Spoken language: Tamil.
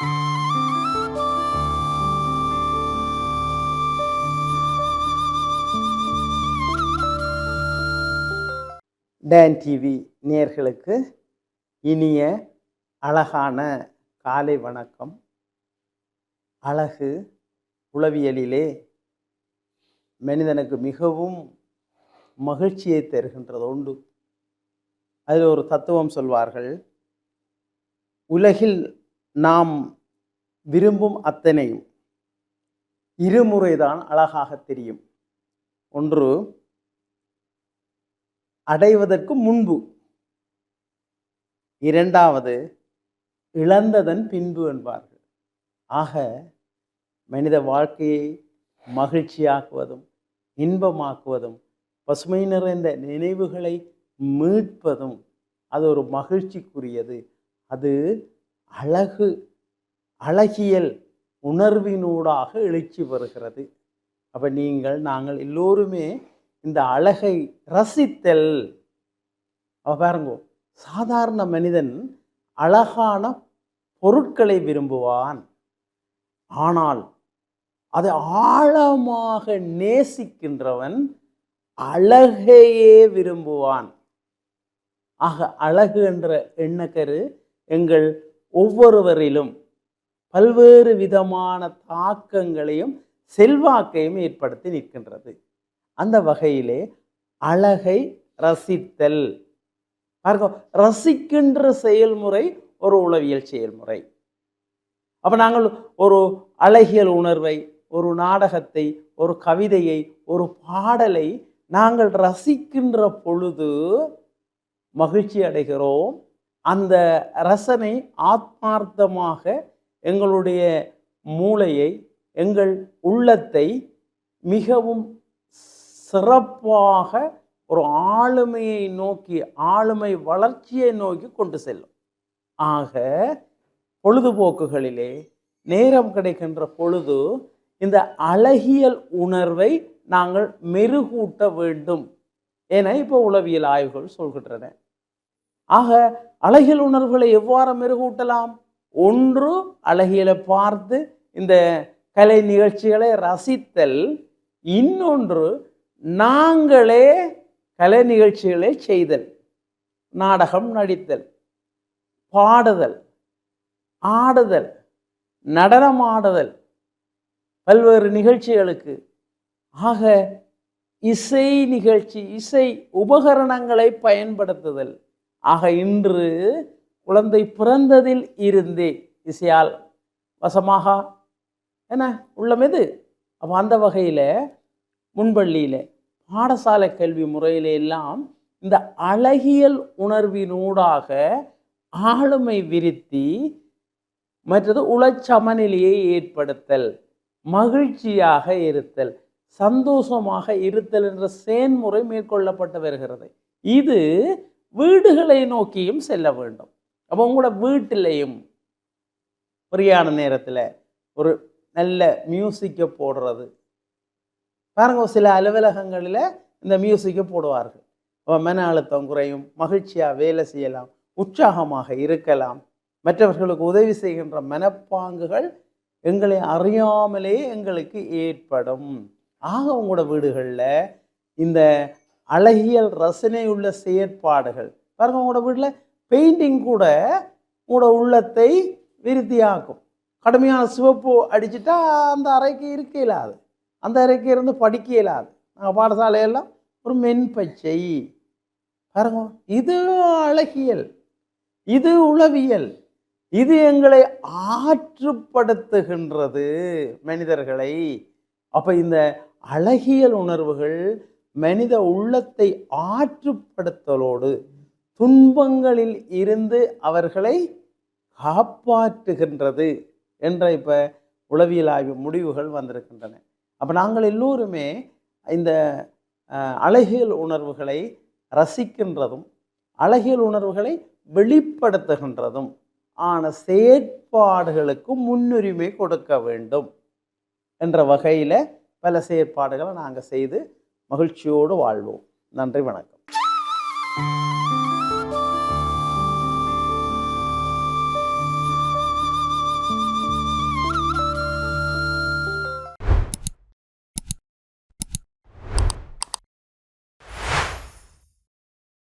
டேன் டிவி நேர்களுக்கு இனிய அழகான காலை வணக்கம். அழகு உளவியலிலே மனிதனுக்கு மிகவும் மகிழ்ச்சியை தருகின்றது உண்டு. அதில் ஒரு தத்துவம் சொல்வார்கள் உலகில் நாம் விரும்பும் அத்தனையும் இருமுறைதான் அழகாக தெரியும். ஒன்று அடைவதற்கு முன்பு. இரண்டாவது இழந்ததன் பின்பு என்பார்கள். ஆக மனித வாழ்க்கையை மகிழ்ச்சியாக்குவதும் இன்பமாக்குவதும் பசுமை நிறைந்த நினைவுகளை மீட்பதும் அது ஒரு மகிழ்ச்சிக்குரியது. அது அழகு அழகியல் உணர்வினூடாக எழுச்சி வருகிறது அப்போ நீங்கள் நாங்கள் எல்லோருமே இந்த அழகை ரசித்தல். அவ பாருங்க சாதாரண மனிதன் அழகான பொருட்களை விரும்புவான். ஆனால் அதை ஆழமாக நேசிக்கின்றவன் அழகையே விரும்புவான். ஆக அழகு என்ற எண்ணக்கரு எங்கள் ஒவ்வொருவரிலும் பல்வேறு விதமான தாக்கங்களையும் செல்வாக்கையும் ஏற்படுத்தி நிற்கின்றது. அந்த வகையிலே அழகை ரசித்தல். பார்க்க ரசிக்கின்ற செயல்முறை ஒரு உளவியல் செயல்முறை. அப்போ நாங்கள் ஒரு அழகியல் உணர்வை ஒரு நாடகத்தை ஒரு கவிதையை ஒரு பாடலை நாங்கள் ரசிக்கின்ற பொழுது மகிழ்ச்சி அடைகிறோம். அந்த ரசனை ஆத்மார்த்தமாக எங்களுடைய மூளையை எங்கள் உள்ளத்தை மிகவும் சிறப்பாக ஒரு ஆளுமையை நோக்கி ஆளுமை வளர்ச்சியை நோக்கி கொண்டு செல்லும். ஆக பொழுதுபோக்குகளிலே நேரம் கிடைக்கின்ற பொழுது இந்த அழகியல் உணர்வை நாங்கள் மெருகூட்ட வேண்டும் என இப்போ உளவியல் ஆய்வுகள் சொல்கின்றன. ஆக அழகியல் உணர்வுகளை எவ்வாறு மெருகூட்டலாம்? ஒன்று அழகியலை பார்த்து இந்த கலை நிகழ்ச்சிகளை ரசித்தல். இன்னொன்று நாங்களே கலை நிகழ்ச்சிகளை செய்தல். நாடகம் நடித்தல். பாடுதல். ஆடுதல். நடனமாடுதல் பல்வேறு நிகழ்ச்சிகளுக்கு. ஆக இசை நிகழ்ச்சி இசை உபகரணங்களை பயன்படுத்துதல். ஆக இன்று குழந்தை பிறந்ததில் இருந்தே இசையால் வசமாக? என்ன? உள்ளம் அப்போ அந்த வகையில் முன்பள்ளியில் பாடசாலை கல்வி முறையில எல்லாம் இந்த அழகியல் உணர்வினூடாக ஆளுமை விருத்தி மற்றது உளச்சமநிலையை ஏற்படுத்தல் மகிழ்ச்சியாக இருத்தல் சந்தோஷமாக இருத்தல் என்ற செயன்முறை மேற்கொள்ளப்பட்டு வருகிறது. இது வீடுகளை நோக்கியும் செல்ல வேண்டும். அப்போ உங்களோட வீட்டிலையும் ஃப்ரீயான நேரத்தில் ஒரு நல்ல மியூசிக்கை போடுறது. பாருங்க சில அலுவலகங்களில் இந்த மியூசிக்கை போடுவார்கள். இப்போ மன அழுத்தம் குறையும் மகிழ்ச்சியாக வேலை செய்யலாம் உற்சாகமாக இருக்கலாம். மற்றவர்களுக்கு உதவி செய்கின்ற மனப்பாங்குகள் எங்களை அறியாமலே எங்களுக்கு ஏற்படும். ஆக உங்களோட வீடுகளில் இந்த அழகியல் ரசனை உள்ள செயற்பாடுகள். பாருங்க உங்களோட வீட்டில் பெயிண்டிங் கூட உங்களோட உள்ளத்தை விருத்தியாக்கும். கடுமையான சிவப்பு அடிச்சுட்டா அந்த அறைக்கு இருக்க இயலாது. அந்த அறைக்கு இருந்து படிக்க இயலாது. நாங்கள் பாடசாலையெல்லாம் ஒரு மென்பச்சை. பாருங்க இது அழகியல் இது உளவியல் இது எங்களை ஆற்றுப்படுத்துகின்றது மனிதர்களை. அப்போ இந்த அழகியல் உணர்வுகள் மனித உள்ளத்தை ஆற்றுப்படுத்தலோடு துன்பங்களில் இருந்து அவர்களை காப்பாற்றுகின்றது என்ற இப்போ உளவியல் ஆய்வு முடிவுகள் வந்திருக்கின்றன. அப்போ நாங்கள் எல்லோருமே இந்த அழகியல் உணர்வுகளை ரசிக்கின்றதும் அழகியல் உணர்வுகளை வெளிப்படுத்துகின்றதும் ஆன செயற்பாடுகளுக்கு முன்னுரிமை கொடுக்க வேண்டும் என்ற வகையில் பல செயற்பாடுகளை நாங்கள் செய்து மகிழ்ச்சியோடு வாழ்வோம். நன்றி வணக்கம்.